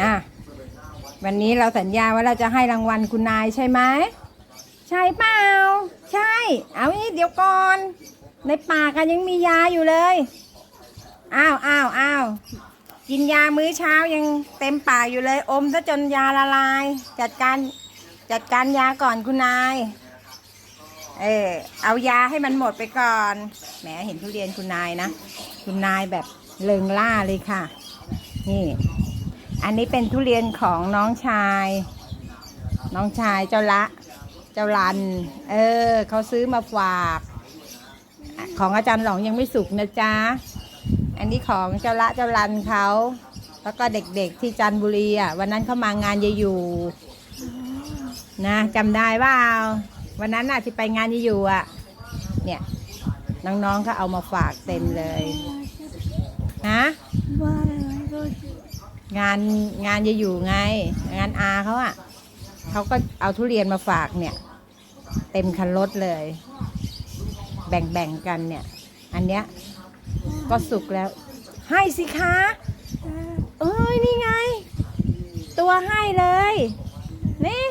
อะวันนี้เราสัญญาว่าเราจะให้รางวัลคุณนายใช่ไหมใช่เปล่า ใช่ เอานี้เดี๋ยวก่อน ในปากกันยังมียาอยู่เลยอ้าวอ้าวอ้าวกินยามื้อเช้ายังเต็มปากอยู่เลย อมซะจนยาละลาย จัดการจัดการยาก่อนคุณนายเออเอายาให้มันหมดไปก่อนแหมเห็นทุเรียนคุณนายนะ คุณนายแบบเลิงล่าเลยค่ะ นี่ อันนี้เป็นทุเรียนของน้องชาย น้องชายเจ้าละ เจ้าลัน เออเขาซื้อมาฝาก ของอาจารย์หลองยังไม่สุกนะจ๊ะ อันนี้ของเจ้าละเจ้าลันเขา แล้วก็เด็กๆที่จันทบุรีอะ วันนั้นเขามางานยายอยู่ นะจำได้ว่าวันนั้นน่ะที่ไปงานยายอยู่อะ เนี่ยน้องๆก็เอามาฝากเต็มเลย ฮะ งานงานจะอยู่ไง งานอาเขาอะ่ะเขาก็เอาทุเรียนมาฝากเนี่ย เต็มคันรถเลย แบ่งๆกันเนี่ย อันเนี้ยก็สุกแล้ว ให้สิคะเอ้ยนี่ไง ตัวให้เลย นี่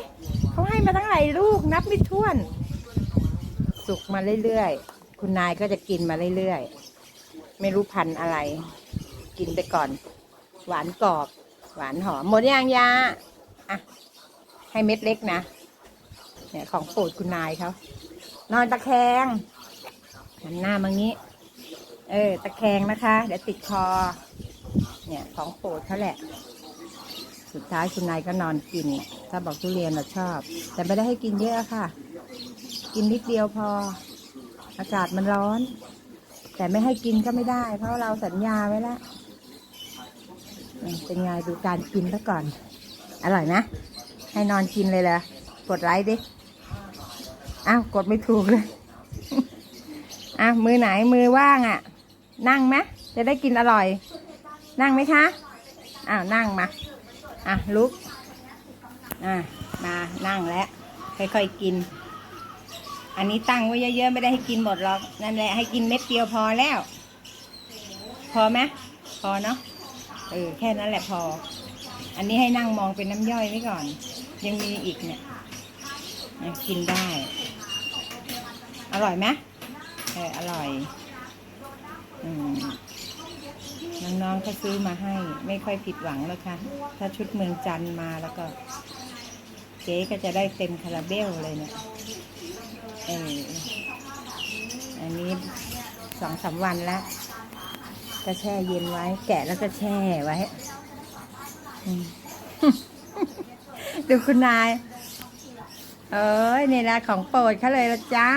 เขาให้มาทั้งหลายลูกนับไม่ถ้วน สุกมาเรื่อยๆ คุณนายก็จะกินมาเรื่อยๆ ไม่รู้พันอะไร กินไปก่อน หวานกรอบ หวานหอมหมดยังยาอะให้เม็ดเล็กนะเนี่ยของโปรดคุณนายเขานอนตะแคงหันหน้ามางี้ เออ ตะแคงนะคะ เดี๋ยวติดคอ เนี่ยของโปรดเขาแหละ สุดท้ายคุณนายก็นอนกิน ถ้าบอกทุเรียนเราชอบ แต่ไม่ได้ให้กินเยอะค่ะ กินนิดเดียวพอ อากาศมันร้อน แต่ไม่ให้กินก็ไม่ได้ เพราะเราสัญญาไว้แล้ว เป็นไงดูการกินซะก่อน อร่อยนะ ให้นอนกินเลยเหรอกดไลค์ดิ อ้าว กดไม่ถูกเลย อ้าวมือไหนมือว่างอะ่ะ นั่งไหมจะได้กินอร่อย นั่งไหมคะ อ้าว นั่งมา อะ ลุก อะ มานั่งแล้ว ค่อยๆกิน อันนี้ตั้งไว้เยอะๆ ไม่ได้ให้กินหมดหรอก นั่นแหละให้กินเม็ดเดียวพอแล้ว พอไหมพอเนาะ เออแค่นั้นแหละพอ อันนี้ให้นั่งมองเป็นน้ำย่อยไว้ก่อน ยังมีอีกเนี่ยกินได้ อร่อยไหมเอออร่อยอน้องๆเขาซื้อมาให้ ไม่ค่อยผิดหวังแล้วค่ะ ถ้าชุดเมืองจันมาแล้วก็ เจ๊ก็จะได้เต็มคาราเบลเลยเนี่ยเอออันนี้สองสามวันแล้ว ก็แช่เย็นไว้ แกะแล้วก็แช่ไว้อืมดูคุณนาย เอ้ยนี่แหละของโปรดเขาเลยละจ้า